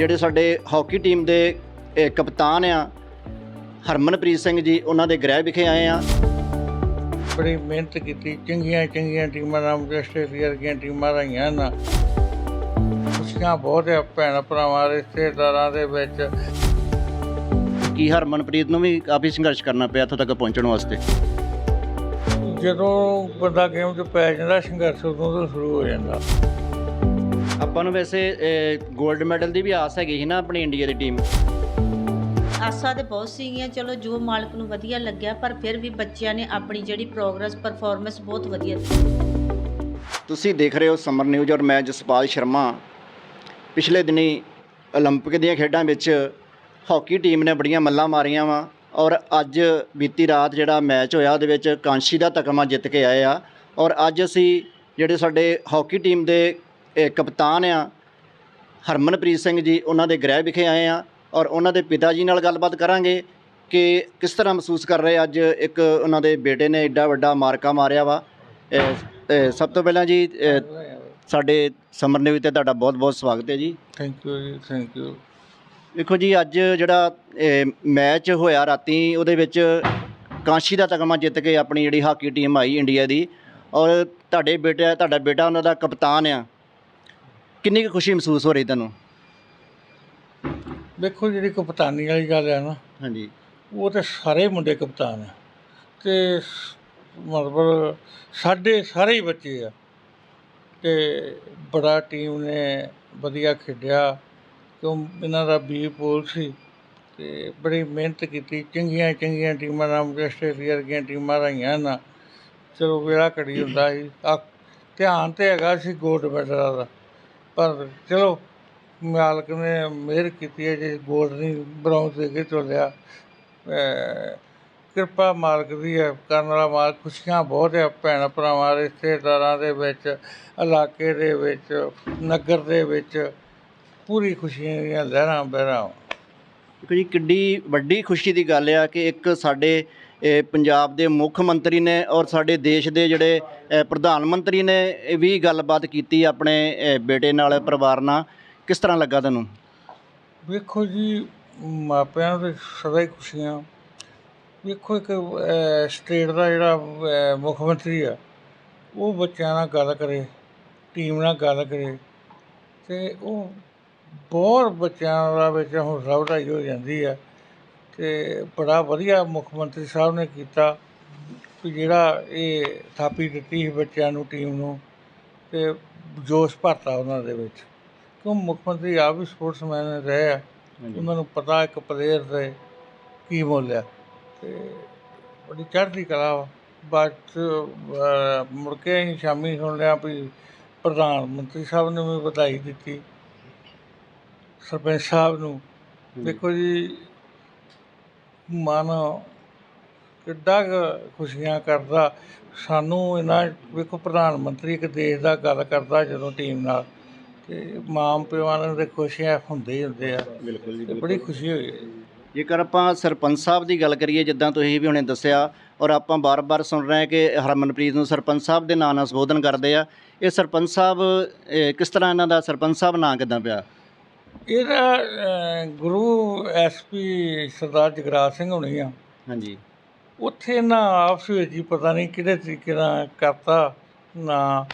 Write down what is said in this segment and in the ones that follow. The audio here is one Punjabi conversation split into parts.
ਜਿਹੜੇ ਸਾਡੇ ਹਾਕੀ ਟੀਮ ਦੇ ਕਪਤਾਨ ਆ ਹਰਮਨਪ੍ਰੀਤ ਸਿੰਘ ਜੀ ਉਹਨਾਂ ਦੇ ਗ੍ਰਹਿ ਵਿਖੇ ਆਏ ਆ। ਬੜੀ ਮਿਹਨਤ ਕੀਤੀ ਚੰਗੀਆਂ ਚੰਗੀਆਂ ਟੀਮਾਂ ਨਾਲ ਆਸਟ੍ਰੇਲੀਆ ਵਰਗੀਆਂ ਟੀਮਾਂ ਰਹੀਆਂ ਨਾ। ਖੁਸ਼ੀਆਂ ਬਹੁਤ ਆ ਭੈਣ ਭਰਾਵਾਂ ਰਿਸ਼ਤੇਦਾਰਾਂ ਦੇ ਵਿੱਚ। ਕੀ ਹਰਮਨਪ੍ਰੀਤ ਨੂੰ ਵੀ ਕਾਫੀ ਸੰਘਰਸ਼ ਕਰਨਾ ਪਿਆ ਇੱਥੋਂ ਤੱਕ ਪਹੁੰਚਣ ਵਾਸਤੇ? ਜਦੋਂ ਬੰਦਾ ਗੇਮ 'ਚ ਪੈ ਜਾਂਦਾ ਸੰਘਰਸ਼ ਉਦੋਂ ਤੋਂ ਸ਼ੁਰੂ ਹੋ ਜਾਂਦਾ। ਆਪਾਂ ਨੂੰ ਵੈਸੇ ਗੋਲਡ ਮੈਡਲ ਦੀ ਵੀ ਆਸ ਹੈਗੀ ਸੀ ਨਾ ਆਪਣੀ ਇੰਡੀਆ ਦੀ ਟੀਮ ਆਸਾਂ ਤੇ ਬਹੁਤ ਸੀਗੀਆਂ ਚਲੋ ਜੋ ਮਾਲਕ ਨੂੰ ਵਧੀਆ ਲੱਗਿਆ ਪਰ ਫਿਰ ਵੀ ਬੱਚਿਆਂ ਨੇ ਆਪਣੀ ਜਿਹੜੀ ਪ੍ਰੋਗਰੈਸ ਪਰਫਾਰਮੈਂਸ ਬਹੁਤ ਵਧੀਆ ਦਿੱਤੀ। ਤੁਸੀਂ ਦੇਖ ਰਹੇ ਹੋ ਸਮਰ ਨਿਊਜ਼ ਔਰ ਮੈਂ ਜਸਪਾਲ ਸ਼ਰਮਾ। ਪਿਛਲੇ ਦਿਨੀ 올림픽 ਦੀਆਂ ਖੇਡਾਂ ਵਿੱਚ ਹਾਕੀ ਟੀਮ ਨੇ ਬੜੀਆਂ ਮੱਲਾਂ ਮਾਰੀਆਂ ਵਾ ਔਰ ਅੱਜ ਬੀਤੀ ਰਾਤ ਜਿਹੜਾ ਮੈਚ ਹੋਇਆ ਉਹਦੇ ਵਿੱਚ ਕਾਂਸ਼ੀ ਦਾ ਤਕਮਾ ਜਿੱਤ ਕੇ ਆਏ ਆ। ਔਰ ਅੱਜ ਅਸੀਂ ਜਿਹੜੇ ਸਾਡੇ ਹਾਕੀ ਟੀਮ ਦੇ ਇਹ, ਕਪਤਾਨ ਆ ਹਰਮਨਪ੍ਰੀਤ ਸਿੰਘ ਜੀ ਉਹਨਾਂ ਦੇ ਗ੍ਰਹਿ ਵਿਖੇ ਆਏ ਆ ਔਰ ਉਹਨਾਂ ਦੇ ਪਿਤਾ ਜੀ ਨਾਲ ਗੱਲਬਾਤ ਕਰਾਂਗੇ ਕਿ ਕਿਸ ਤਰ੍ਹਾਂ ਮਹਿਸੂਸ ਕਰ ਰਹੇ ਅੱਜ ਇੱਕ ਉਹਨਾਂ ਦੇ ਬੇਟੇ ਨੇ ਐਡਾ ਵੱਡਾ ਮਾਰਕਾ ਮਾਰਿਆ ਵਾ। ਸਭ ਤੋਂ ਪਹਿਲਾਂ ਜੀ ਸਾਡੇ ਸਮਰ ਨਿਊਜ਼ ਤੇ ਤੁਹਾਡਾ ਬਹੁਤ-ਬਹੁਤ ਸਵਾਗਤ ਹੈ ਜੀ। ਥੈਂਕ ਯੂ ਜੀ ਥੈਂਕ ਯੂ ਵੇਖੋ ਜੀ ਅੱਜ ਜਿਹੜਾ ਮੈਚ ਹੋਇਆ ਰਾਤੀ ਉਹਦੇ ਵਿੱਚ ਕਾਂਸ਼ੀ ਦਾ ਤਗਮਾ ਜਿੱਤ ਕੇ ਆਪਣੀ ਜਿਹੜੀ ਹਾਕੀ ਟੀਮ ਆਈ ਇੰਡੀਆ ਦੀ ਔਰ ਤੁਹਾਡੇ ਬੇਟਾ ਤੁਹਾਡਾ ਬੇਟਾ ਉਹਨਾਂ ਦਾ ਕਪਤਾਨ ਆ। ਕਿੰਨੀ ਕੁ ਖੁਸ਼ੀ ਮਹਿਸੂਸ ਹੋ ਰਹੀ ਤੁਹਾਨੂੰ? ਦੇਖੋ ਜਿਹੜੀ ਕਪਤਾਨੀ ਵਾਲੀ ਗੱਲ ਹੈ ਨਾ ਹਾਂਜੀ। ਉਹ ਤੇ ਸਾਰੇ ਮੁੰਡੇ ਕਪਤਾਨ ਆ ਤੇ ਮਤਲਬ ਸਾਡੇ ਸਾਰੇ ਹੀ ਬੱਚੇ ਆ। ਤੇ ਬੜਾ ਟੀਮ ਨੇ ਵਧੀਆ ਖੇਡਿਆ। ਕਿਉਂ ਇਹਨਾਂ ਦਾ ਬੀ ਪੂਲ ਸੀ। ਤੇ ਬੜੀ ਮਿਹਨਤ ਕੀਤੀ। ਚੰਗੀਆਂ ਚੰਗੀਆਂ ਟੀਮਾਂ ਨਾਲ ਆਸਟ੍ਰੇਲੀਆ ਵਰਗੀਆਂ ਟੀਮਾਂ ਰਹੀਆਂ ਨਾ। ਚਲੋ ਵੇਲਾ ਘੜੀ ਹੁੰਦਾ ਸੀ। ਧਿਆਨ ਤੇ ਹੈਗਾ ਸੀ ਗੋਲਡ ਮੈਡਲ ਦਾ। ਪਰ ਚਲੋ, ਮਾਲਕ ਨੇ ਮਿਹਰ ਕੀਤੀ ਹੈ ਜੇ ਗੋਲਡ ਨਹੀਂ ਬ੍ਰੌਂਜ਼ ਦੇ ਕੇ ਚੁੱਲਿਆ ਕਿਰਪਾ ਮਾਲਕ ਦੀ ਹੈ, ਕਰਨ ਵਾਲਾ ਮਾਲਕ ਖੁਸ਼ੀਆਂ ਬਹੁਤ ਹੈ, ਭੈਣ ਭਰਾਵਾਂ, ਰਿਸ਼ਤੇਦਾਰਾਂ ਦੇ ਵਿੱਚ, ਇਲਾਕੇ ਦੇ ਵਿੱਚ, ਨਗਰ ਦੇ ਵਿੱਚ, ਪੂਰੀ ਖੁਸ਼ੀਆਂ ਦੀਆਂ ਲਹਿਰਾਂ ਬਹਿਰਾਂ ਦੇਖੋ ਜੀ, ਕਿੱਡੀ ਵੱਡੀ ਖੁਸ਼ੀ ਦੀ ਗੱਲ ਆ ਕਿ ਇੱਕ ਸਾਡੇ ਇਹ, ਪੰਜਾਬ ਦੇ ਮੁੱਖ ਮੰਤਰੀ ਨੇ ਔਰ ਸਾਡੇ ਦੇਸ਼ ਦੇ ਜਿਹੜੇ ਪ੍ਰਧਾਨ ਮੰਤਰੀ ਨੇ ਇਹ ਵੀ ਗੱਲਬਾਤ ਕੀਤੀ ਆਪਣੇ ਬੇਟੇ ਨਾਲ ਪਰਿਵਾਰ ਨਾਲ। ਕਿਸ ਤਰ੍ਹਾਂ ਲੱਗਾ ਤੁਹਾਨੂੰ? ਵੇਖੋ ਜੀ ਮਾਪਿਆਂ ਨੂੰ ਸਦਾ ਹੀ ਖੁਸ਼ੀਆਂ। ਵੇਖੋ ਇੱਕ ਸਟੇਟ ਦਾ ਜਿਹੜਾ ਮੁੱਖ ਮੰਤਰੀ ਆ ਉਹ ਬੱਚਿਆਂ ਨਾਲ ਗੱਲ ਕਰੇ ਟੀਮ ਨਾਲ ਗੱਲ ਕਰੇ। ਤੇ ਉਹ ਬਹੁਤ ਬੱਚਿਆਂ ਦਾ ਵਿੱਚ ਹੌਸਲਾ ਵਧਾਈ ਹੋ ਜਾਂਦੀ ਆ। ਤੇ ਬੜਾ ਵਧੀਆ ਮੁੱਖ ਮੰਤਰੀ ਸਾਹਿਬ ਨੇ ਕੀਤਾ ਕਿ ਜਿਹੜਾ ਇਹ ਥਾਪੀ ਦਿੱਤੀ ਸੀ ਬੱਚਿਆਂ ਨੂੰ ਟੀਮ ਨੂੰ ਤੇ ਜੋਸ਼ ਭਰਤਾ ਉਹਨਾਂ ਦੇ ਵਿੱਚ। ਕਿਉਂ ਮੁੱਖ ਮੰਤਰੀ ਆਪ ਵੀ ਸਪੋਰਟਸਮੈਨ ਰਹੇ ਆ ਉਹਨਾਂ ਨੂੰ ਪਤਾ ਇੱਕ ਪਲੇਅਰ ਦੇ ਕੀ ਮੁੱਲ ਆ। ਤੇ ਬੜੀ ਚੜ੍ਹਦੀ ਕਲਾ ਵਾ। ਅਹ, ਮੁੜ ਕੇ ਅਸੀਂ ਸ਼ਾਮੀ ਸੁਣ ਲਿਆ ਵੀ ਪ੍ਰਧਾਨ ਮੰਤਰੀ ਸਾਹਿਬ ਨੇ ਵੀ ਵਧਾਈ ਦਿੱਤੀ। ਸਰਪੰਚ ਸਾਹਿਬ ਨੂੰ। ਦੇਖੋ ਜੀ ਮਨ ਕਿੱਡਾ ਕੁ ਖੁਸ਼ੀਆਂ ਕਰਦਾ। ਸਾਨੂੰ ਇਹਨਾਂ ਵੇਖੋ ਪ੍ਰਧਾਨ ਮੰਤਰੀ ਇੱਕ ਦੇਸ਼ ਦਾ ਗੱਲ ਕਰਦਾ ਜਦੋਂ ਟੀਮ ਨਾਲ। ਤੇ ਮਾਂ ਪਿਓ ਨੂੰ ਤੇ ਖੁਸ਼ੀਆਂ ਹੁੰਦੇ ਹੀ ਹੁੰਦੇ ਆ। ਬਿਲਕੁਲ ਜੀ ਬੜੀ ਖੁਸ਼ੀ ਹੋਈ ਜੇਕਰ ਆਪਾਂ ਸਰਪੰਚ ਸਾਹਿਬ ਦੀ ਗੱਲ ਕਰੀਏ ਜਿੱਦਾਂ ਤੁਸੀਂ ਵੀ ਹੁਣੇ ਦੱਸਿਆ ਔਰ ਆਪਾਂ ਬਾਰ-ਬਾਰ ਸੁਣ ਰਹੇ ਹਾਂ ਕਿ ਹਰਮਨਪ੍ਰੀਤ ਨੂੰ ਸਰਪੰਚ ਸਾਹਿਬ ਦੇ ਨਾਂ ਨਾਲ ਸੰਬੋਧਨ ਕਰਦੇ ਆ। ਇਹ ਸਰਪੰਚ ਸਾਹਿਬ ਇਹ ਕਿਸ ਤਰ੍ਹਾਂ ਇਹਨਾਂ ਦਾ ਸਰਪੰਚ ਸਾਹਿਬ ਨਾਂ ਕਿੱਦਾਂ ਪਿਆ? ਇਹਦਾ ਗੁਰੂ ਐਸਪੀ ਸਰਦਾਰ ਜਗਰਾਜ ਸਿੰਘ ਹੋਣੀ ਆ? ਹਾਂਜੀ। ਉੱਥੇ ਨਾ ਆਪਸ ਵਿੱਚ ਹੀ ਪਤਾ ਨਹੀਂ ਕਿਹੜੇ ਤਰੀਕੇ ਨਾਲ ਕਰਤਾ ਨਾ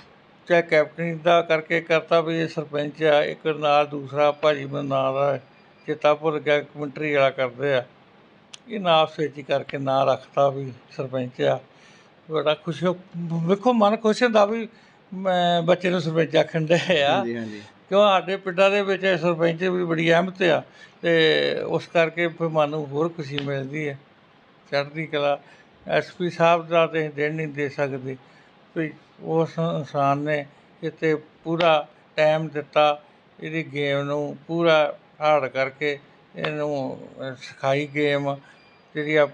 ਚਾਹੇ ਕੈਪਟਨ ਦਾ ਕਰਕੇ ਕਰਤਾ ਵੀ ਇਹ ਸਰਪੰਚ ਆ ਇੱਕ ਨਾਲ ਦੂਸਰਾ ਭਾਜੀ ਮੈਨੂੰ ਨਾਂ ਦਾ ਚੇਤਾ ਭੁੱਲ ਗਿਆ ਕਮੈਂਟਰੀ ਵਾਲਾ ਕਰਦੇ ਆ। ਇਹ ਨਾ ਆਪਸ ਵਿੱਚ ਹੀ ਕਰਕੇ ਨਾਂ ਰੱਖਤਾ ਵੀ ਸਰਪੰਚ ਆ। ਬੜਾ ਖੁਸ਼ ਹੋ ਵੇਖੋ ਮਨ ਖੁਸ਼ ਹੁੰਦਾ ਵੀ ਮੈਂ ਬੱਚੇ ਨੂੰ ਸਰਪੰਚ ਆਖਣ ਦੇ ਆ। ਹਾਂਜੀ ਹਾਂਜੀ। ਕਿਉਂ ਸਾਡੇ ਪਿੰਡਾਂ ਦੇ ਵਿੱਚ ਸਰਪੰਚ ਵੀ ਬੜੀ ਅਹਿਮਤ ਆ ਤੇ ਉਸ ਕਰਕੇ ਫਿਰ ਮਨ ਨੂੰ ਹੋਰ ਖੁਸ਼ੀ ਮਿਲਦੀ ਹੈ। ਚੜ੍ਹਦੀ ਕਲਾ। ਐਸਪੀ ਸਾਹਿਬ ਦਾ ਤੇ ਅਸੀਂ ਦਿਨ ਨਹੀਂ ਦੇ ਸਕਦੇ। ਵੀ ਉਸ ਇਨਸਾਨ ਨੇ ਇੱਥੇ ਪੂਰਾ ਟਾਈਮ ਦਿੱਤਾ, ਇਹਦੀ ਗੇਮ ਨੂੰ ਪੂਰਾ ਹਾਰਡ ਕਰਕੇ ਇਹਨੂੰ ਸਿਖਾਈ ਗੇਮ, ਜਿਹੜੀ ਆ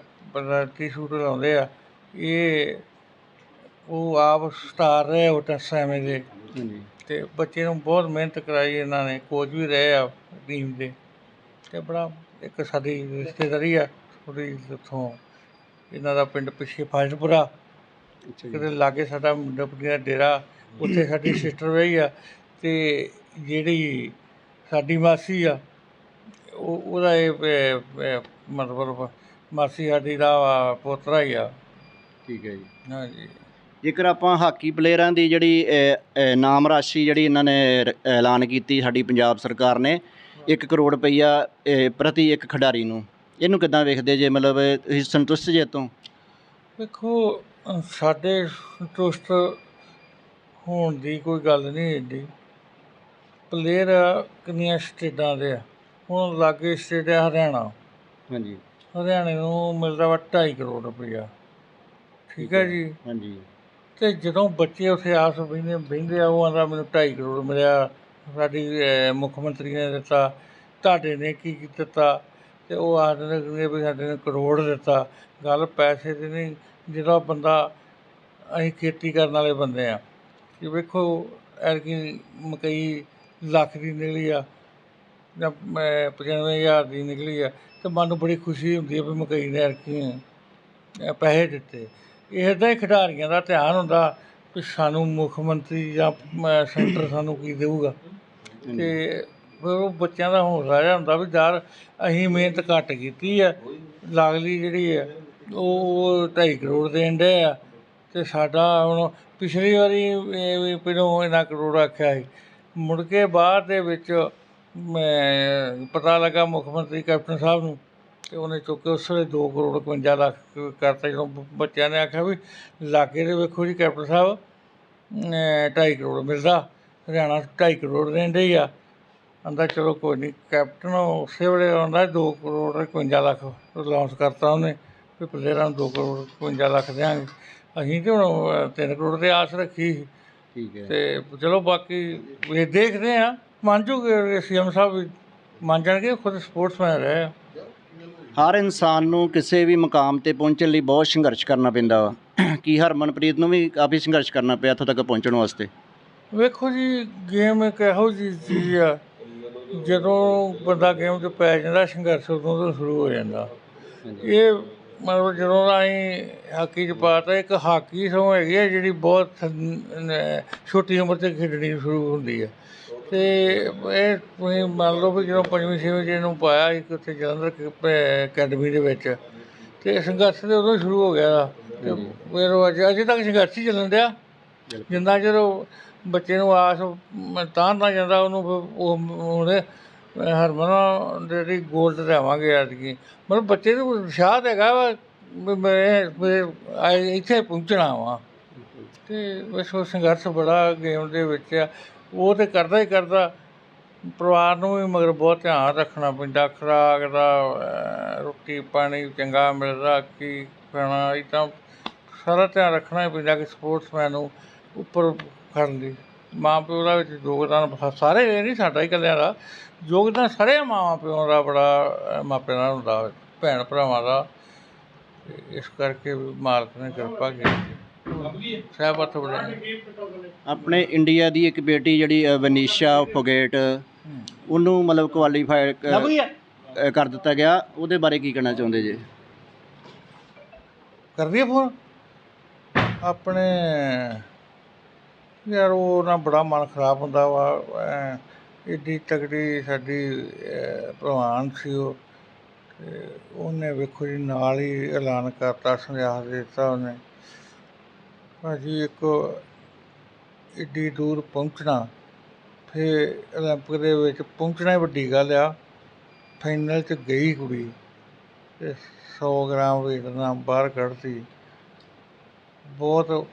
ਟੀ ਸ਼ੂਟ ਲਾਉਂਦੇ ਆ। ਇਹ ਉਹ ਆਪ ਸਟਾਰ ਰਹੇ ਉਹ ਟੈਸਟ ਦੇ। ਹਾਂਜੀ। ਤੇ ਬੱਚੇ ਨੂੰ ਬਹੁਤ ਮਿਹਨਤ ਕਰਾਈ ਇਹਨਾਂ ਨੇ ਕੋਚ ਵੀ ਰਹੇ ਆ ਟੀਮ ਦੇ। ਤੇ ਬੜਾ ਇੱਕ ਸਾਡੀ ਰਿਸ਼ਤੇਦਾਰੀ ਆ ਥੋੜੀ ਉੱਥੋਂ ਇਹਨਾਂ ਦਾ ਪਿੰਡ ਪਿੱਛੇ ਫਾਜ਼ਲਪੁਰਾ। ਅੱਛਾ ਕਿਤੇ ਲਾਗੇ ਸਾਡਾ ਮੁੰਡਾ ਦਾ ਡੇਰਾ ਉੱਥੇ ਸਾਡੀ ਸਿਸਟਰ ਰਹੀ ਆ। ਤੇ ਜਿਹੜੀ ਸਾਡੀ ਮਾਸੀ ਆ ਉਹ ਉਹਦਾ ਇਹ ਮਤਲਬ ਮਾਸੀ ਸਾਡੀ ਦਾ ਪੋਤਰਾ ਹੀ ਆ। ਠੀਕ ਹੈ ਜੀ। ਹਾਂਜੀ। ਜੇਕਰ ਆਪਾਂ ਹਾਕੀ ਪਲੇਅਰਾਂ ਦੀ ਜਿਹੜੀ ਨਾਮ ਰਾਸ਼ੀ ਜਿਹੜੀ ਇਹਨਾਂ ਨੇ ਐਲਾਨ ਕੀਤੀ ਸਾਡੀ ਪੰਜਾਬ ਸਰਕਾਰ ਨੇ 1 ਕਰੋੜ ਰੁਪਈਆ ਪ੍ਰਤੀ ਇੱਕ ਖਿਡਾਰੀ ਨੂੰ। ਇਹਨੂੰ ਕਿੱਦਾਂ ਵੇਖਦੇ ਜੇ? ਮਤਲਬ ਤੁਸੀਂ ਸੰਤੁਸ਼ਟ ਜੇ ਤੋਂ ਵੇਖੋ ਸਾਡੇ ਸੰਤੁਸ਼ਟ ਹੋਣ ਦੀ ਕੋਈ ਗੱਲ ਨਹੀਂ ਏਡੀ। ਪਲੇਅਰ ਕਿੰਨੀਆਂ ਸਟੇਟਾਂ ਦੇ ਆ। ਹੁਣ ਲਾਗੇ ਸਟੇਟ ਹੈ ਹਰਿਆਣਾ। ਹਾਂਜੀ। ਹਰਿਆਣੇ ਨੂੰ ਮਿਲਦਾ ਵਾ 2.5 ਕਰੋੜ ਰੁਪਈਆ। ਠੀਕ ਹੈ। ਜੀ? ਹਾਂਜੀ। ਅਤੇ ਜਦੋਂ ਬੱਚੇ ਉੱਥੇ ਆਸ ਬਹਿੰਦੇ ਬਹਿੰਦੇ ਆ, ਉਹ ਆਂਦਾ ਮੈਨੂੰ ਢਾਈ ਕਰੋੜ ਮਿਲਿਆ। ਸਾਡੀ ਮੁੱਖ ਮੰਤਰੀ ਨੇ ਦਿੱਤਾ, ਤੁਹਾਡੇ ਨੇ ਕੀ ਕੀ ਦਿੱਤਾ? ਅਤੇ ਉਹ ਆਖਦੇ ਨੇ ਵੀ ਸਾਡੇ ਨੇ ਕਰੋੜ ਦਿੱਤਾ। ਗੱਲ ਪੈਸੇ ਦੀ ਨਹੀਂ, ਜਿਹੜਾ ਬੰਦਾ ਅਸੀਂ ਖੇਤੀ ਕਰਨ ਵਾਲੇ ਬੰਦੇ ਹਾਂ ਕਿ ਵੇਖੋ ਐਰਕੀ ਮਕਈ ਲੱਖ ਦੀ ਨਿਕਲੀ ਆ, ਜਾਂ 95000 ਦੀ ਨਿਕਲੀ ਆ ਅਤੇ ਮਨ ਨੂੰ ਬੜੀ ਖੁਸ਼ੀ ਹੁੰਦੀ ਹੈ ਵੀ ਮਕਈ ਨੇ ਐਰਕੀ ਪੈਸੇ ਦਿੱਤੇ। ਇਹਦਾ ਹੀ ਖਿਡਾਰੀਆਂ ਦਾ ਧਿਆਨ ਹੁੰਦਾ ਵੀ ਸਾਨੂੰ ਮੁੱਖ ਮੰਤਰੀ ਜਾਂ ਸੈਂਟਰ ਸਾਨੂੰ ਕੀ ਦੇਊਗਾ। ਤੇ ਫਿਰ ਉਹ ਬੱਚਿਆਂ ਦਾ ਹੌਸਲਾ ਜਿਹਾ ਹੁੰਦਾ ਵੀ ਯਾਰ ਅਸੀਂ ਮਿਹਨਤ ਘੱਟ ਕੀਤੀ ਹੈ ਲਾਗਲੀ ਜਿਹੜੀ ਹੈ ਉਹ 2.5 ਕਰੋੜ ਦੇਣ ਦੇ ਆ। ਤੇ ਸਾਡਾ ਹੁਣ ਪਿਛਲੀ ਵਾਰੀ ਵੀ ਪਹਿਲੋਂ ਇਹਨਾਂ ਕਰੋੜ ਆਖਿਆ ਸੀ। ਮੁੜ ਕੇ ਬਾਅਦ ਦੇ ਵਿੱਚ ਮੈਂ ਪਤਾ ਲੱਗਾ ਮੁੱਖ ਮੰਤਰੀ ਕੈਪਟਨ ਸਾਹਿਬ ਨੂੰ ਤੇ ਉਹਨੇ ਚੁੱਕ ਕੇ ਉਸ ਵੇਲੇ 2 ਕਰੋੜ 51 ਲੱਖ ਕਰਤਾ ਜਦੋਂ ਬੱਚਿਆਂ ਨੇ ਆਖਿਆ ਵੀ ਲਾਗੇ ਦੇ ਵੇਖੋ ਜੀ ਕੈਪਟਨ ਸਾਹਿਬ ਅਮ, ਢਾਈ ਕਰੋੜ ਮਿਲਦਾ ਹਰਿਆਣਾ 2.5 ਕਰੋੜ ਦੇਣ ਡਈ ਆ। ਆਂਦਾ ਚਲੋ ਕੋਈ ਨਹੀਂ ਕੈਪਟਨ ਉਸੇ ਵੇਲੇ ਆਉਂਦਾ 2 ਕਰੋੜ 51 ਲੱਖ ਲਾਂਚ ਕਰਤਾ ਉਹਨੇ ਵੀ ਪਲੇਅਰਾਂ ਨੂੰ 2 ਕਰੋੜ 51 ਲੱਖ ਦਿਆਂਗੇ। ਅਸੀਂ ਤੇ ਹੁਣ 3 ਕਰੋੜ ਦੇ ਆਸ ਰੱਖੀ ਸੀ। ਠੀਕ ਹੈ। ਤੇ ਚਲੋ ਬਾਕੀ ਇਹ ਦੇਖਦੇ ਆ। ਮੰਨ ਜੂਗੇ ਸੀਐਮ ਸਾਹਿਬ ਵੀ ਮੰਨ ਜਾਣਗੇ ਖੁਦ ਸਪੋਰਟਸਮੈਨ ਰਹੇ ਆ। ਹਰ ਇਨਸਾਨ ਨੂੰ ਕਿਸੇ ਵੀ ਮੁਕਾਮ ਤੇ ਪਹੁੰਚਣ ਲਈ ਬਹੁਤ ਸੰਘਰਸ਼ ਕਰਨਾ ਪੈਂਦਾ ਵਾ। ਕੀ ਹਰਮਨਪ੍ਰੀਤ ਨੂੰ ਵੀ ਕਾਫੀ ਸੰਘਰਸ਼ ਕਰਨਾ ਪਿਆ ਇੱਥੋਂ ਤੱਕ ਪਹੁੰਚਣ ਵਾਸਤੇ? ਵੇਖੋ ਜੀ ਗੇਮ ਇੱਕ ਇਹੋ ਜਿਹੀ ਚੀਜ਼ ਆ ਜਦੋਂ ਬੰਦਾ ਗੇਮ 'ਚ ਪੈ ਜਾਂਦਾ ਸੰਘਰਸ਼ ਉਦੋਂ ਤੋਂ ਸ਼ੁਰੂ ਹੋ ਜਾਂਦਾ। ਇਹ ਮਤਲਬ ਜਦੋਂ ਦਾ ਅਸੀਂ ਹਾਕੀ 'ਚ ਪਾਤਾ ਇੱਕ ਹਾਕੀ ਸੋ ਹੈਗੀ ਆ ਜਿਹੜੀ ਬਹੁਤ ਛੋਟੀ ਉਮਰ 'ਤੇ ਖੇਡਣੀ ਸ਼ੁਰੂ ਹੁੰਦੀ ਹੈ ਤੇ ਇਹ ਤੁਸੀਂ ਮੰਨ ਲਓ ਵੀ ਜਦੋਂ ਪੰਜਵੀਂ ਛੇਵੀਂ 'ਚ ਇਹਨੂੰ ਪਾਇਆ ਇੱਕ ਉੱਥੇ ਜਲੰਧਰ ਅਕੈਡਮੀ ਦੇ ਵਿੱਚ ਤੇ ਸੰਘਰਸ਼ ਤੇ ਉਦੋਂ ਸ਼ੁਰੂ ਹੋ ਗਿਆ ਤੇ ਫਿਰ ਉਹ ਅਜੇ ਅਜੇ ਤੱਕ ਸੰਘਰਸ਼ ਹੀ ਚੱਲਣ ਡਿਆ। ਜਿੰਨਾ ਜਦੋਂ ਬੱਚੇ ਨੂੰ ਆਸ ਤਾਂ ਤਾਂ ਜਾਂਦਾ ਉਹਨੂੰ ਉਹ ਹੁਣ ਹਰਮਨ ਜਿਹੜੀ ਗੋਲਡ ਦੇਵਾਂਗੇ ਐਤਕੀ। ਮਤਲਬ ਬੱਚੇ ਨੂੰ ਉਤਸ਼ਾਹ ਹੈਗਾ ਵਾ ਮੈਂ ਇੱਥੇ ਪਹੁੰਚਣਾ ਵਾ। ਤੇ ਉਹ ਸੰਘਰਸ਼ ਬੜਾ ਗੇਮ ਦੇ ਵਿੱਚ ਆ। ਉਹ ਤਾਂ ਕਰਦਾ ਹੀ ਕਰਦਾ। ਪਰਿਵਾਰ ਨੂੰ ਵੀ ਮਗਰ ਬਹੁਤ ਧਿਆਨ ਰੱਖਣਾ ਪੈਂਦਾ ਖੁਰਾਕ ਦਾ ਰੋਟੀ ਪਾਣੀ ਚੰਗਾ ਮਿਲਦਾ, ਕੀ ਖਾਣਾ, ਇਹ ਤਾਂ ਸਾਰਾ ਧਿਆਨ ਰੱਖਣਾ ਹੀ ਪੈਂਦਾ ਕਿ ਸਪੋਰਟਸਮੈਨ ਨੂੰ ਉੱਪਰ ਕਰਨ ਲਈ ਮਾਂ ਪਿਓ ਦਾ ਵਿੱਚ ਯੋਗਦਾਨ ਸਾਰੇ ਇਹ ਨਹੀਂ, ਸਾਡਾ ਹੀ ਇਕੱਲਿਆਂ ਦਾ। ਯੋਗਦਾਨ ਸਾਰੇ ਮਾਵਾਂ ਪਿਓ ਦਾ ਬੜਾ ਮਾਪਿਆਂ ਦਾ ਹੁੰਦਾ। ਭੈਣ ਭਰਾਵਾਂ ਦਾ, ਇਸ ਕਰਕੇ ਵੀ ਮਾਲਕ ਨੇ ਕਿਰਪਾ ਕੀਤੀ। ਸਾਹਿਬ ਹੱਥ ਆਪਣੇ ਇੰਡੀਆ ਦੀ ਇੱਕ ਬੇਟੀ ਜਿਹੜੀ ਅ, ਵਨੀਸ਼ਾ ਫੋਗੇਟ ਉਹਨੂੰ ਮਤਲਬ ਕੁਆਲੀਫਾਈ ਕਰ ਦਿੱਤਾ ਗਿਆ। ਉਹਦੇ ਬਾਰੇ ਕੀ ਕਹਿਣਾ ਚਾਹੁੰਦੇ ਜੀ? ਕਰ ਦਈਏ ਫੋਨ ਆਪਣੇ ਯਾਰ ਉਹ ਨਾ ਬੜਾ ਮਨ ਖਰਾਬ ਹੁੰਦਾ ਵਾ ਐਂ ਏਡੀ ਤਕੜੀ ਸਾਡੀ ਅਹ, ਭਲਵਾਨ ਸੀ ਉਹ। ਤੇ ਉਹਨੇ ਵੇਖੋ ਜੀ ਨਾਲ ਹੀ ਐਲਾਨ ਕਰਤਾ ਸੰਦੇਸ਼ ਦੇ ਦਿੱਤਾ ਉਹਨੇ। ਭਾਜੀ ਇੱਕ ਐਡੀ ਦੂਰ ਪਹੁੰਚਣਾ ਫਿਰ ਓਲੰਪਿਕ ਦੇ ਵਿੱਚ ਪਹੁੰਚਣਾ ਹੀ ਵੱਡੀ ਗੱਲ ਆ। ਫਾਈਨਲ 'ਚ ਗਈ ਕੁੜੀ ਅਤੇ ਸੌ ਗ੍ਰਾਮ ਵੇਟ ਨਾਲ ਬਾਹਰ ਕੱਢਤੀ। ਬਹੁਤ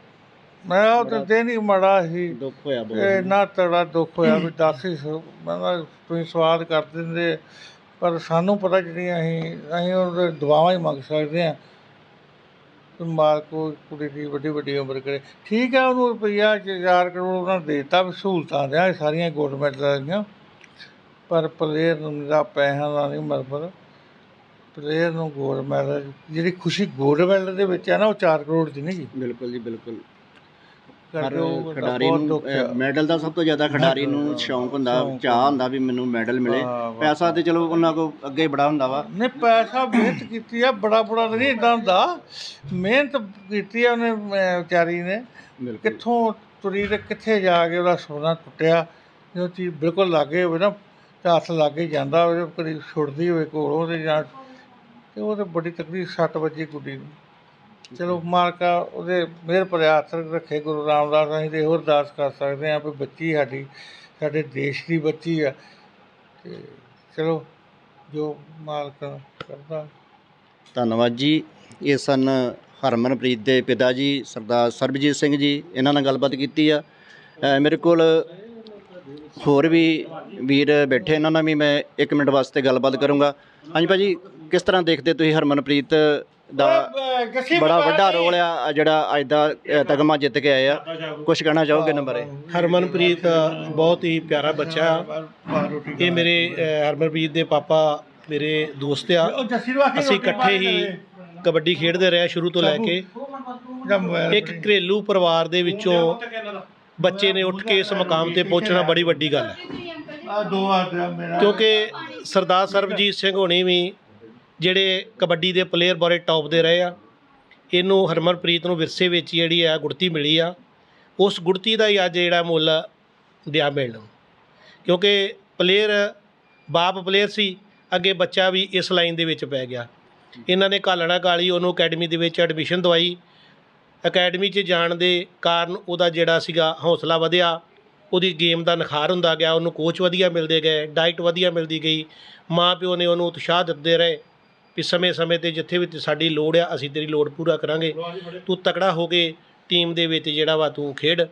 ਮੈਂ ਉਹ ਤਾਂ ਦਿਨ ਹੀ ਮਾੜਾ ਸੀ। ਦੁੱਖ ਹੋਇਆ ਬਹੁਤ। ਇੰਨਾ ਤੜਾ ਦੁੱਖ ਹੋਇਆ ਵੀ ਦੱਸ ਹੀ ਮੈਂ ਕਿਹਾ ਤੁਸੀਂ ਸਵਾਦ ਕਰ ਦਿੰਦੇ ਪਰ ਸਾਨੂੰ ਪਤਾ ਜਿਹੜੀਆਂ ਅਸੀਂ ਅਸੀਂ ਉਹ ਦੁਆਵਾਂ ਹੀ ਮੰਗ ਸਕਦੇ ਹਾਂ। ਮਾਲਕ ਕੋ ਕੁੜੀ ਦੀ ਵੱਡੀ ਵੱਡੀ ਉਮਰ ਕਰੇ। ਠੀਕ ਹੈ, ਉਹਨੂੰ ਰੁਪਈਆ 4 ਕਰੋੜ ਉਹਨਾਂ ਨੇ ਦੇ ਦਿੱਤਾ ਵੀ ਸਹੂਲਤਾਂ ਦਿਆਂ ਸਾਰੀਆਂ ਗੌਰਮੈਂਟ ਦੀਆਂ। ਪਰ ਪਲੇਅਰ ਨੂੰ ਦਾ ਪੈਸਿਆਂ ਦਾ ਨਹੀਂ ਮਤਲਬ ਪਲੇਅਰ ਨੂੰ ਗੋਲਡ ਮੈਡਲ ਜਿਹੜੀ ਖੁਸ਼ੀ ਗੋਲਡ ਮੈਡਲ ਦੇ ਵਿੱਚ ਹੈ ਨਾ, ਉਹ 4 ਕਰੋੜ ਦੀ ਨਹੀਂ ਜੀ। ਬਿਲਕੁਲ ਜੀ, ਬਿਲਕੁਲ। ਖਿਡਾਰੀ ਨੂੰ। ਮੈਡਲ ਦਾ ਸਭ ਤੋਂ ਜ਼ਿਆਦਾ ਖਿਡਾਰੀ ਨੂੰ ਸ਼ੌਂਕ ਹੁੰਦਾ ਚਾਹ ਹੁੰਦਾ ਵੀ ਮੈਨੂੰ ਮੈਡਲ ਮਿਲੇ। ਪੈਸਾ ਤੇ ਚਲੋ ਉਹਨਾਂ ਕੋ ਅੱਗੇ ਬੜਾ ਹੁੰਦਾ ਵਾ। ਨੇ ਪੈਸਾ ਮਿਹਨਤ ਕੀਤੀ ਆ ਬੜਾ ਬੜਾ ਨਹੀਂ ਇਦਾਂ ਹੁੰਦਾ। ਮਿਹਨਤ ਕੀਤੀ ਆ ਉਹਨੇ ਵਿਚਾਰੀ ਨੇ। ਕਿੱਥੋਂ ਤੁਰੀ ਤੇ ਕਿੱਥੇ ਜਾ ਕੇ ਉਹਦਾ ਸੁਪਨਾ ਟੁੱਟਿਆ ਜੋ ਚੀਜ਼ ਬਿਲਕੁਲ ਲਾਗੇ ਹੋਵੇ ਨਾ ਤਾਂ ਹੱਥ ਲੱਗ ਜਾਂਦਾ ਉਹ ਕਦੀ ਛੁੱਟਦੀ ਹੋਵੇ ਕੋਲੋਂ ਤੇ ਜਾਂ ਤੇ ਉਹ ਤੇ ਬੜੀ ਤਕਲੀਫ ਸੱਟ ਵੱਜੀ ਗੁੱਡੀ ਨੂੰ। ਚਲੋ ਮਾਲਕਾ ਉਹਦੇ ਮਿਹਰ ਭਰਿਆ ਹੱਥ ਰੱਖੇ, ਗੁਰੂ ਰਾਮਦਾਸ ਅਸੀਂ ਤੇ ਹੋਰ ਅਰਦਾਸ ਕਰ ਸਕਦੇ ਹਾਂ ਵੀ ਬੱਚੀ ਸਾਡੀ, ਸਾਡੇ ਦੇਸ਼ ਦੀ ਬੱਚੀ ਆ। ਅਤੇ ਚਲੋ, ਜੋ ਮਾਲਕਾ ਕਰਦਾ। ਧੰਨਵਾਦ ਜੀ। ਇਹ ਸਨ ਹਰਮਨਪ੍ਰੀਤ ਦੇ ਪਿਤਾ ਜੀ, ਸਰਦਾਰ ਸਰਬਜੀਤ ਸਿੰਘ ਜੀ, ਇਹਨਾਂ ਨਾਲ ਗੱਲਬਾਤ ਕੀਤੀ ਆ। ਮੇਰੇ ਕੋਲ ਹੋਰ ਵੀ ਵੀਰ ਬੈਠੇ, ਇਹਨਾਂ ਨਾਲ ਵੀ ਮੈਂ 1 ਮਿੰਟ ਵਾਸਤੇ ਗੱਲਬਾਤ ਕਰੂੰਗਾ। ਹਾਂਜੀ ਭਾਜੀ, ਕਿਸ ਤਰ੍ਹਾਂ ਦੇਖਦੇ ਤੁਸੀਂ ਹਰਮਨਪ੍ਰੀਤ ਦਾ ਬੜਾ ਵੱਡਾ ਰੋਲ ਆ ਆ ਜਿਹੜਾ ਅੱਜ ਦਾ ਅ, ਤਗਮਾ ਜਿੱਤ ਕੇ ਆਏ ਆ। ਕੁਝ ਕਹਿਣਾ ਚਾਹੋਗੇ ਨੰਬਰ ਇਹ ਹਰਮਨਪ੍ਰੀਤ ਬਹੁਤ ਹੀ ਪਿਆਰਾ ਬੱਚਾ। ਆ ਇਹ ਮੇਰੇ ਅ, ਹਰਮਨਪ੍ਰੀਤ ਦੇ ਪਾਪਾ ਮੇਰੇ ਦੋਸਤ ਆ। ਅਸੀਂ ਇਕੱਠੇ ਹੀ ਕਬੱਡੀ ਖੇਡਦੇ ਰਹੇ ਸ਼ੁਰੂ ਤੋਂ ਲੈ ਕੇ। ਇੱਕ ਘਰੇਲੂ ਪਰਿਵਾਰ ਦੇ ਵਿੱਚੋਂ ਬੱਚੇ ਨੇ ਉੱਠ ਕੇ ਇਸ ਮਕਾਮ ਤੇ ਪਹੁੰਚਣਾ ਬੜੀ ਵੱਡੀ ਗੱਲ ਹੈ। ਆ ਦੋ ਆ ਮੇਰਾ ਕਿਉਂਕਿ ਸਰਦਾਰ ਸਰਬਜੀਤ ਸਿੰਘ ਹੋਣੀ ਵੀ ਜਿਹੜੇ ਕਬੱਡੀ ਦੇ ਪਲੇਅਰ ਬਾਰੇ ਟੌਪ ਦੇ ਰਹੇ ਆ, ਇਹਨੂੰ ਹਰਮਨਪ੍ਰੀਤ ਨੂੰ ਵਿਰਸੇ ਵਿੱਚ ਜਿਹੜੀ ਆ ਗੁੜਤੀ ਮਿਲੀ ਆ। ਉਸ ਗੁੜਤੀ ਦਾ ਹੀ ਅੱਜ ਜਿਹੜਾ ਮੁੱਲ ਦਿਆ ਮਿਲਣ ਕਿਉਂਕਿ ਪਲੇਅਰ ਬਾਪ ਪਲੇਅਰ ਸੀ, ਅੱਗੇ ਬੱਚਾ ਵੀ ਇਸ ਲਾਈਨ ਦੇ ਵਿੱਚ ਪੈ ਗਿਆ। ਇਹਨਾਂ ਨੇ ਘਾਲਣਾ ਕਾਲੀ, ਉਹਨੂੰ ਅਕੈਡਮੀ ਦੇ ਵਿੱਚ ਐਡਮਿਸ਼ਨ ਦਵਾਈ। ਅਕੈਡਮੀ 'ਚ ਜਾਣ ਦੇ ਕਾਰਨ ਉਹਦਾ ਜਿਹੜਾ ਸੀਗਾ ਹੌਸਲਾ ਵਧਿਆ। ਉਹਦੀ ਗੇਮ ਦਾ ਨਿਖਾਰ ਹੁੰਦਾ ਗਿਆ, ਉਹਨੂੰ ਕੋਚ ਵਧੀਆ ਮਿਲਦੇ ਗਏ ਡਾਈਟ ਵਧੀਆ ਮਿਲਦੀ ਗਈ। ਮਾਂ ਪਿਓ ਨੇ ਉਹਨੂੰ ਉਤਸ਼ਾਹ ਦਿੰਦੇ ਰਹੇ। ਵੀ ਸਮੇਂ-ਸਮੇਂ ਤੇ ਜਿੱਥੇ ਵੀ ਤੇ ਸਾਡੀ ਲੋੜ ਆ ਅਸੀਂ ਤੇਰੀ ਲੋੜ ਪੂਰਾ ਕਰਾਂਗੇ ਤੂੰ ਤਕੜਾ ਹੋ ਕੇ ਟੀਮ ਦੇ ਵਿੱਚ ਜਿਹੜਾ ਵਾ ਤੂੰ ਖੇਡ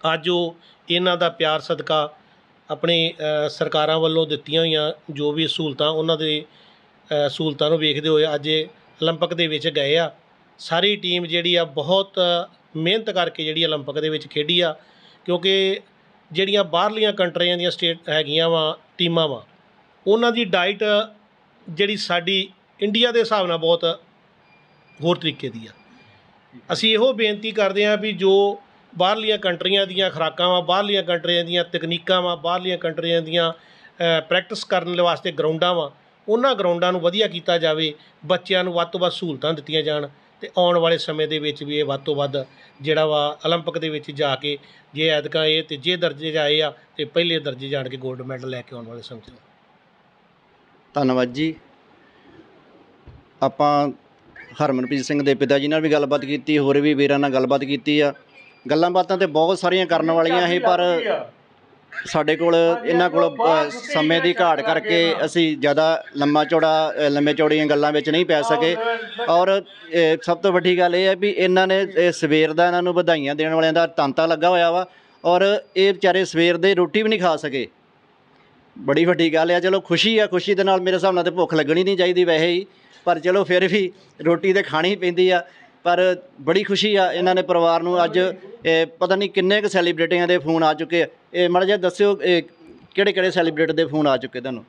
ਅੱਜ ਉਹ ਇਹਨਾਂ ਦਾ ਪਿਆਰ ਸਦਕਾ ਆਪਣੀ ਅ, ਸਰਕਾਰਾਂ ਵੱਲੋਂ ਦਿੱਤੀਆਂ ਹੋਈਆਂ ਜੋ ਵੀ ਸਹੂਲਤਾਂ ਉਹਨਾਂ ਦੇ ਅ, ਸਹੂਲਤਾਂ ਨੂੰ ਵੇਖਦੇ ਹੋਏ ਅੱਜ ਇਹ 올림픽 ਦੇ ਵਿੱਚ ਗਏ ਆ ਸਾਰੀ ਟੀਮ ਜਿਹੜੀ ਆ ਬਹੁਤ ਮਿਹਨਤ ਕਰਕੇ ਜਿਹੜੀ 올림픽 ਦੇ ਵਿੱਚ ਖੇਡੀ ਆ ਕਿਉਂਕਿ ਜਿਹੜੀਆਂ ਬਾਹਰਲੀਆਂ ਕੰਟਰੀਆਂ ਦੀਆਂ ਸਟੇਟ ਹੈਗੀਆਂ ਵਾ ਟੀਮਾਂ ਵਾ ਉਹਨਾਂ ਦੀ ਡਾਈਟ ਜਿਹੜੀ ਸਾਡੀ ਇੰਡੀਆ ਦੇ ਹਿਸਾਬ ਨਾਲ ਬਹੁਤ ਹੋਰ ਤਰੀਕੇ ਦੀ ਆ। ਅਸੀਂ ਇਹੋ ਬੇਨਤੀ ਕਰਦੇ ਹਾਂ ਵੀ ਜੋ ਬਾਹਰਲੀਆਂ ਕੰਟਰੀਆਂ ਦੀਆਂ ਖਰਾਕਾਂ ਵਾ, ਬਾਹਰਲੀਆਂ ਕੰਟਰੀਆਂ ਦੀਆਂ ਤਕਨੀਕਾਂ ਵਾ, ਬਾਹਰਲੀਆਂ ਕੰਟਰੀਆਂ ਦੀਆਂ ਪ੍ਰੈਕਟਿਸ ਕਰਨ ਵਾਸਤੇ ਗਰਾਊਂਡਾਂ ਵਾ, ਉਹਨਾਂ ਗਰਾਊਂਡਾਂ ਨੂੰ ਵਧੀਆ ਕੀਤਾ ਜਾਵੇ, ਬੱਚਿਆਂ ਨੂੰ ਵੱਧ ਤੋਂ ਵੱਧ ਸਹੂਲਤਾਂ ਦਿੱਤੀਆਂ ਜਾਣ ਤੇ ਆਉਣ ਵਾਲੇ ਸਮੇਂ ਦੇ ਵਿੱਚ ਵੀ ਇਹ ਵੱਧ ਤੋਂ ਵੱਧ ਜਿਹੜਾ ਵਾ 올림픽 ਦੇ ਵਿੱਚ ਜਾ ਕੇ ਜੇ ਐਦਕਾਂ ਇਹ ਜੇ ਦਰਜੇ 'ਚ ਆਏ ਆ ਤੇ ਪਹਿਲੇ ਦਰਜੇ ਜਾਣ ਕੇ ਗੋਲਡ ਮੈਡਲ ਲੈ ਕੇ ਆਉਣ ਵਾਲੇ ਸਮੇਂ ਧੰਨਵਾਦ ਜੀ। ਆਪਾਂ ਹਰਮਨਪ੍ਰੀਤ ਸਿੰਘ ਦੇ ਪਿਤਾ ਜੀ ਨਾਲ ਵੀ ਗੱਲਬਾਤ ਕੀਤੀ ਹੋਰ ਵੀ ਵੀਰਾਂ ਨਾਲ ਗੱਲਬਾਤ ਕੀਤੀ ਆ। ਗੱਲਾਂ ਬਾਤਾਂ ਤੇ ਬਹੁਤ ਸਾਰੀਆਂ ਕਰਨ ਵਾਲੀਆਂ ਸੀ ਪਰ ਸਾਡੇ ਕੋਲ ਇਹਨਾਂ ਕੋਲ ਸਮੇਂ ਦੀ ਘਾਟ ਕਰਕੇ ਅਸੀਂ ਜ਼ਿਆਦਾ ਲੰਮਾ ਚੌੜਾ ਲੰਮੇ ਚੌੜੀਆਂ ਗੱਲਾਂ ਵਿੱਚ ਨਹੀਂ ਪੈ ਸਕੇ। ਔਰ ਸਭ ਤੋਂ ਵੱਡੀ ਗੱਲ ਇਹ ਹੈ ਵੀ ਇਹਨਾਂ ਨੇ ਇਹ ਸਵੇਰ ਦਾ ਇਹਨਾਂ ਨੂੰ ਵਧਾਈਆਂ ਦੇਣ ਵਾਲਿਆਂ ਦਾ ਤਾਂਤਾ ਲੱਗਾ ਹੋਇਆ ਵਾ। ਔਰ ਇਹ ਵਿਚਾਰੇ ਸਵੇਰ ਦੇ ਰੋਟੀ ਵੀ ਨਹੀਂ ਖਾ ਸਕੇ। ਬੜੀ ਵੱਡੀ ਗੱਲ ਆ ਚਲੋ ਖੁਸ਼ੀ ਆ ਖੁਸ਼ੀ ਦੇ ਨਾਲ ਮੇਰੇ ਹਿਸਾਬ ਨਾਲ ਤੇ ਭੁੱਖ ਲੱਗਣੀ ਨਹੀਂ ਚਾਹੀਦੀ ਵੈਸੇ ਹੀ ਪਰ ਚਲੋ ਫਿਰ ਵੀ ਰੋਟੀ ਤੇ ਖਾਣੀ ਪੈਂਦੀ ਆ ਪਰ ਬੜੀ ਖੁਸ਼ੀ ਆ ਇਹਨਾਂ ਨੇ ਪਰਿਵਾਰ ਨੂੰ ਅੱਜ ਇਹ ਪਤਾ ਨਹੀਂ ਕਿੰਨੇ ਕੁ ਸੈਲੀਬ੍ਰਿਟੀਆਂ ਦੇ ਫੋਨ ਆ ਚੁੱਕੇ ਆ ਇਹ ਮਾੜਾ ਜਿਹਾ ਦੱਸਿਓ ਕਿਹੜੇ ਕਿਹੜੇ ਸੈਲੀਬ੍ਰਿਟ ਦੇ ਫੋਨ ਆ ਚੁੱਕੇ ਤੁਹਾਨੂੰ?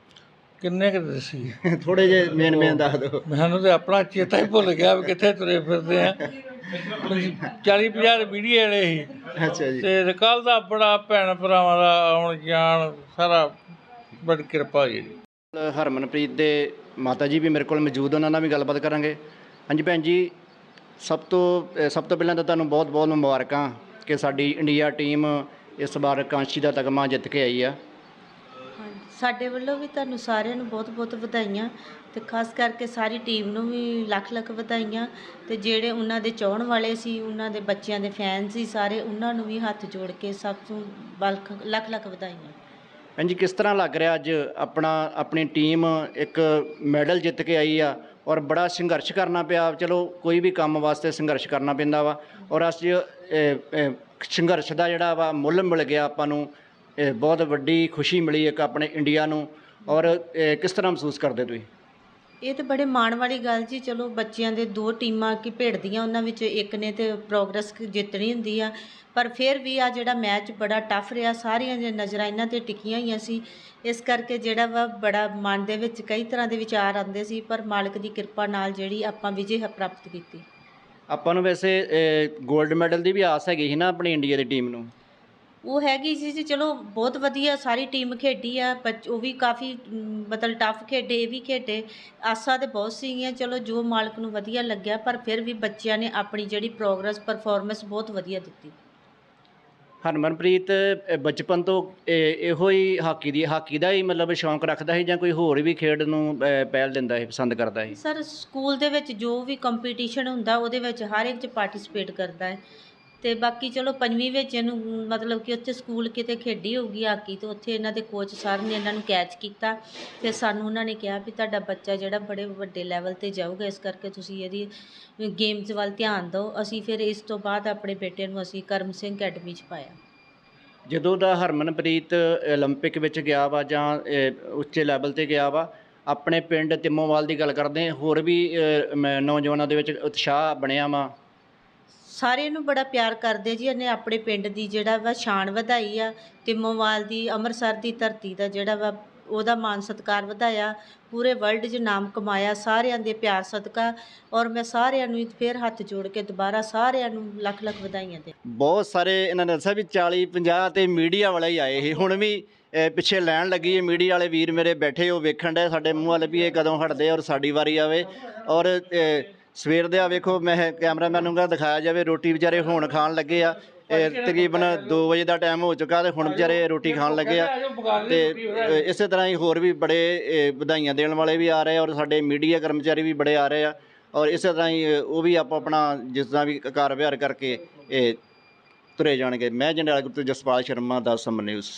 ਕਿੰਨੇ ਕੁ ਦੱਸੀ ਥੋੜੇ ਜਿਹੇ ਮੇਨ ਮੇਨ ਦੱਸ ਦਿਓ। ਮੈਨੂੰ ਤੇ ਆਪਣਾ ਚੇਤਾ ਹੀ ਭੁੱਲ ਗਿਆ ਵੀ ਕਿੱਥੇ ਤੁਰੇ ਫਿਰਦੇ ਆ। 40 50 ਵੀਡੀਓ ਵਾਲੇ ਸੀ। ਅੱਛਾ ਜੀ। ਤੇ ਕੱਲ ਦਾ ਬੜਾ ਭੈਣ ਭਰਾਵਾਂ ਦਾ ਆਉਣ ਜਾਣ ਸਾਰਾ ਬੜੀ ਕਿਰਪਾ ਜੀ ਹਰਮਨਪ੍ਰੀਤ ਦੇ ਮਾਤਾ ਜੀ ਵੀ ਮੇਰੇ ਕੋਲ ਮੌਜੂਦ ਉਹਨਾਂ ਨਾਲ ਵੀ ਗੱਲਬਾਤ ਕਰਾਂਗੇ। ਹਾਂਜੀ ਭੈਣ ਜੀ ਸਭ ਤੋਂ ਸਭ ਤੋਂ ਪਹਿਲਾਂ ਤਾਂ ਤੁਹਾਨੂੰ ਬਹੁਤ ਬਹੁਤ ਮੁਬਾਰਕਾਂ ਕਿ ਸਾਡੀ ਇੰਡੀਆ ਟੀਮ ਇਸ ਵਾਰ ਕਾਂਸ਼ੀ ਦਾ ਤਗਮਾ ਜਿੱਤ ਕੇ ਆਈ ਆ। ਸਾਡੇ ਵੱਲੋਂ ਵੀ ਤੁਹਾਨੂੰ ਸਾਰਿਆਂ ਨੂੰ ਬਹੁਤ-ਬਹੁਤ ਵਧਾਈਆਂ ਤੇ ਖਾਸ ਕਰਕੇ ਸਾਰੀ ਟੀਮ ਨੂੰ ਵੀ ਲੱਖ-ਲੱਖ ਵਧਾਈਆਂ ਤੇ ਜਿਹੜੇ ਉਹਨਾਂ ਦੇ ਚਾਹਣ ਵਾਲੇ ਸੀ ਉਹਨਾਂ ਦੇ ਬੱਚਿਆਂ ਦੇ ਫੈਨ ਸੀ ਸਾਰੇ ਉਹਨਾਂ ਨੂੰ ਵੀ ਹੱਥ ਜੋੜ ਕੇ ਸਭ ਤੋਂ ਬਲਖ ਲੱਖ-ਲੱਖ ਵਧਾਈਆਂ। ਭੈਣ ਜੀ ਕਿਸ ਤਰ੍ਹਾਂ ਲੱਗ ਰਿਹਾ ਅੱਜ ਆਪਣਾ, ਆਪਣੀ ਟੀਮ ਇੱਕ ਮੈਡਲ ਜਿੱਤ ਕੇ ਆਈ ਆ ਔਰ ਬੜਾ ਸੰਘਰਸ਼ ਕਰਨਾ ਪਿਆ? ਚਲੋ, ਕੋਈ ਵੀ ਕੰਮ ਵਾਸਤੇ ਸੰਘਰਸ਼ ਕਰਨਾ ਪੈਂਦਾ ਵਾ ਔਰ ਅੱਜ ਸੰਘਰਸ਼ ਦਾ ਜਿਹੜਾ ਵਾ ਮੁੱਲ ਮਿਲ ਗਿਆ ਆਪਾਂ ਨੂੰ, ਇਹ ਬਹੁਤ ਵੱਡੀ ਖੁਸ਼ੀ ਮਿਲੀ ਇੱਕ ਆਪਣੇ ਇੰਡੀਆ ਨੂੰ ਔਰ ਕਿਸ ਤਰ੍ਹਾਂ ਮਹਿਸੂਸ ਕਰਦੇ ਤੁਸੀਂ? ਇਹ ਤਾਂ ਬੜੇ ਮਾਣ ਵਾਲੀ ਗੱਲ ਜੀ, ਚਲੋ ਬੱਚਿਆਂ ਦੇ ਦੋ ਟੀਮਾਂ ਕੀ ਭੇੜਦੀਆਂ ਉਹਨਾਂ ਵਿੱਚ, ਇੱਕ ਨੇ ਤੇ ਪ੍ਰੋਗਰੈਸ ਜਿੱਤਣੀ ਹੁੰਦੀ ਆ। ਪਰ ਫਿਰ ਵੀ ਆ ਜਿਹੜਾ ਮੈਚ ਬੜਾ ਟਫ ਰਿਹਾ, ਸਾਰੀਆਂ ਦੇ ਨਜ਼ਰਾਂ ਇਹਨਾਂ ਤੇ ਟਿਕੀਆਂ ਹੋਈਆਂ ਸੀ। ਇਸ ਕਰਕੇ ਜਿਹੜਾ ਵਾ ਬੜਾ ਮਨ ਦੇ ਵਿੱਚ ਕਈ ਤਰ੍ਹਾਂ ਦੇ ਵਿਚਾਰ ਆਉਂਦੇ ਸੀ, ਪਰ ਮਾਲਕ ਦੀ ਕਿਰਪਾ ਨਾਲ ਜਿਹੜੀ ਆਪਾਂ ਵਿਜੇ ਪ੍ਰਾਪਤ ਕੀਤੀ। ਆਪਾਂ ਨੂੰ ਵੈਸੇ 골ਡ ਮੈਡਲ ਦੀ ਵੀ ਆਸ ਹੈਗੀ ਸੀ ਨਾ ਆਪਣੀ ਇੰਡੀਆ ਦੀ ਟੀਮ ਨੂੰ। ਉਹ ਹੈਗੀ ਸੀ ਜੀ ਚਲੋ ਬਹੁਤ ਵਧੀਆ ਸਾਰੀ ਟੀਮ ਖੇਡੀ ਆ ਬੱਚ ਉਹ ਵੀ ਕਾਫੀ ਮ, ਮਤਲਬ ਟਫ ਖੇਡੇ ਇਹ ਵੀ ਖੇਡੇ ਆਸਾਂ ਤੇ ਬਹੁਤ ਸੀਗੀਆਂ ਚਲੋ ਜੋ ਮਾਲਕ ਨੂੰ ਵਧੀਆ ਲੱਗਿਆ ਪਰ ਫਿਰ ਵੀ ਬੱਚਿਆਂ ਨੇ ਆਪਣੀ ਜਿਹੜੀ ਪ੍ਰੋਗਰੈਸ ਪਰਫਾਰਮੈਂਸ ਬਹੁਤ ਵਧੀਆ ਦਿੱਤੀ। ਹਰਮਨਪ੍ਰੀਤ ਅ, ਬਚਪਨ ਤੋਂ ਇਹ- ਇਹੋ ਹੀ ਹਾਕੀ ਦੀ ਹਾਕੀ ਦਾ ਹੀ ਮਤਲਬ ਸ਼ੌਂਕ ਰੱਖਦਾ ਸੀ ਜਾਂ ਕੋਈ ਹੋਰ ਵੀ ਖੇਡ ਨੂੰ ਅ, ਪਹਿਲ ਦਿੰਦਾ ਸੀ ਪਸੰਦ ਕਰਦਾ ਸੀ? ਸਰ ਸਕੂਲ ਦੇ ਵਿੱਚ ਜੋ ਵੀ ਕੰਪੀਟੀਸ਼ਨ ਹੁੰਦਾ ਉਹਦੇ ਵਿੱਚ ਹਰ ਇੱਕ 'ਚ ਪਾਰਟਿਸਿਪੇਟ ਕਰਦਾ ਹੈ। ਤੇ ਬਾਕੀ ਚਲੋ ਪੰਜਵੀਂ ਵਿੱਚ ਇਹਨੂੰ ਮਤਲਬ ਕਿ ਉੱਥੇ ਸਕੂਲ ਕਿਤੇ ਖੇਡੀ ਹੋਊਗੀ ਹਾਕੀ ਤੇ ਉੱਥੇ ਇਹਨਾਂ ਦੇ ਕੋਚ ਸਰ ਨੇ ਇਹਨਾਂ ਨੂੰ ਕੈਚ ਕੀਤਾ ਫਿਰ ਸਾਨੂੰ ਉਹਨਾਂ ਨੇ ਕਿਹਾ ਵੀ ਤੁਹਾਡਾ ਬੱਚਾ ਜਿਹੜਾ ਬੜੇ ਵੱਡੇ ਲੈਵਲ ਤੇ ਜਾਊਗਾ ਇਸ ਕਰਕੇ ਤੁਸੀਂ ਇਹਦੀ ਗੇਮਸ ਵੱਲ ਧਿਆਨ ਦਿਓ ਅਸੀਂ ਫਿਰ ਇਸ ਤੋਂ ਬਾਅਦ ਆਪਣੇ ਬੇਟੇ ਨੂੰ ਅਸੀਂ ਕਰਮ ਸਿੰਘ ਅਕੈਡਮੀ 'ਚ ਪਾਇਆ ਜਦੋਂ ਦਾ ਹਰਮਨਪ੍ਰੀਤ 올림픽 ਵਿੱਚ ਗਿਆ ਵਾ ਜਾਂ ਅ, ਉੱਚੇ ਲੈਵਲ ਤੇ ਗਿਆ ਵਾ ਆਪਣੇ ਪਿੰਡ ਤਿੰਮੋਵਾਲ ਦੀ ਗੱਲ ਕਰਦੇ ਹਾਂ, ਹੋਰ ਵੀ ਅ, ਮ- ਨੌਜਵਾਨਾਂ ਦੇ ਵਿੱਚ ਉਤਸ਼ਾਹ ਬਣਿਆ ਵਾ ਸਾਰੇ ਇਹਨੂੰ ਬੜਾ ਪਿਆਰ ਕਰਦੇ ਜੀ, ਇਹਨੇ ਆਪਣੇ ਪਿੰਡ ਦੀ ਜਿਹੜਾ ਵਾ ਸ਼ਾਨ ਵਧਾਈ ਆ ਤਿੰਮੋਵਾਲ ਦੀ, ਅੰਮ੍ਰਿਤਸਰ ਦੀ ਧਰਤੀ ਦਾ ਜਿਹੜਾ ਵਾ ਉਹਦਾ ਮਾਨ ਸਤਿਕਾਰ ਵਧਾਇਆ, ਪੂਰੇ ਵਰਲਡ 'ਚ ਨਾਮ ਕਮਾਇਆ, ਸਾਰਿਆਂ ਦੇ ਪਿਆਰ ਸਦਕਾ ਔਰ ਮੈਂ ਸਾਰਿਆਂ ਨੂੰ ਫਿਰ ਹੱਥ ਜੋੜ ਕੇ ਦੁਬਾਰਾ ਸਾਰਿਆਂ ਨੂੰ ਲੱਖ ਲੱਖ ਵਧਾਈਆਂ ਦੇ ਬਹੁਤ ਸਾਰੇ ਇਹਨਾਂ ਨੇ ਦੱਸਿਆ ਵੀ 40 50 ਤੇ ਮੀਡੀਆ ਵਾਲੇ ਹੀ ਆਏ ਸੀ। ਹੁਣ ਵੀ ਪਿੱਛੇ ਲੈਣ ਲੱਗੀ ਹੈ ਮੀਡੀਆ ਵਾਲੇ ਵੀਰ ਮੇਰੇ ਬੈਠੇ, ਉਹ ਵੇਖਣ ਦੇ ਸਾਡੇ ਮੂੰਹ ਵਾਲੇ ਵੀ ਇਹ ਕਦੋਂ ਹਟਦੇ ਔਰ ਸਾਡੀ ਵਾਰੀ ਆਵੇ ਔਰ ਸਵੇਰ ਦੇ ਆ ਵੇਖੋ, ਮੈਂ ਕੈਮਰਾਮੈਨ ਨੂੰ ਕਹਾਂ ਦਿਖਾਇਆ ਜਾਵੇ, ਰੋਟੀ ਵਿਚਾਰੇ ਹੁਣ ਖਾਣ ਲੱਗੇ ਆ। ਇਹ ਤਕਰੀਬਨ 2 ਵਜੇ ਦਾ ਟਾਈਮ ਹੋ ਚੁੱਕਾ ਤੇ ਹੁਣ ਵਿਚਾਰੇ ਰੋਟੀ ਖਾਣ ਲੱਗੇ ਆ। ਤੇ ਇਸੇ ਤਰ੍ਹਾਂ ਹੀ ਹੋਰ ਵੀ ਬੜੇ ਵਧਾਈਆਂ ਦੇਣ ਵਾਲੇ ਵੀ ਆ ਰਹੇ ਔਰ ਸਾਡੇ ਮੀਡੀਆ ਕਰਮਚਾਰੀ ਵੀ ਬੜੇ ਆ ਰਹੇ ਆ। ਔਰ ਇਸੇ ਤਰ੍ਹਾਂ ਹੀ ਉਹ ਵੀ ਆਪੋ ਆਪਣਾ ਜਿਸ ਤਰ੍ਹਾਂ ਵੀ ਕਾਰ ਵਿਹਾਰ ਕਰਕੇ, ਇਹ ਤੁਰੇ ਜਾਣਗੇ। ਮੈਂ ਜੰਡਿਆਲਾ ਗੁਰੂ ਜਸਪਾਲ ਸ਼ਰਮਾ ਦਾ ਸਮਰ ਨਿਊਜ਼।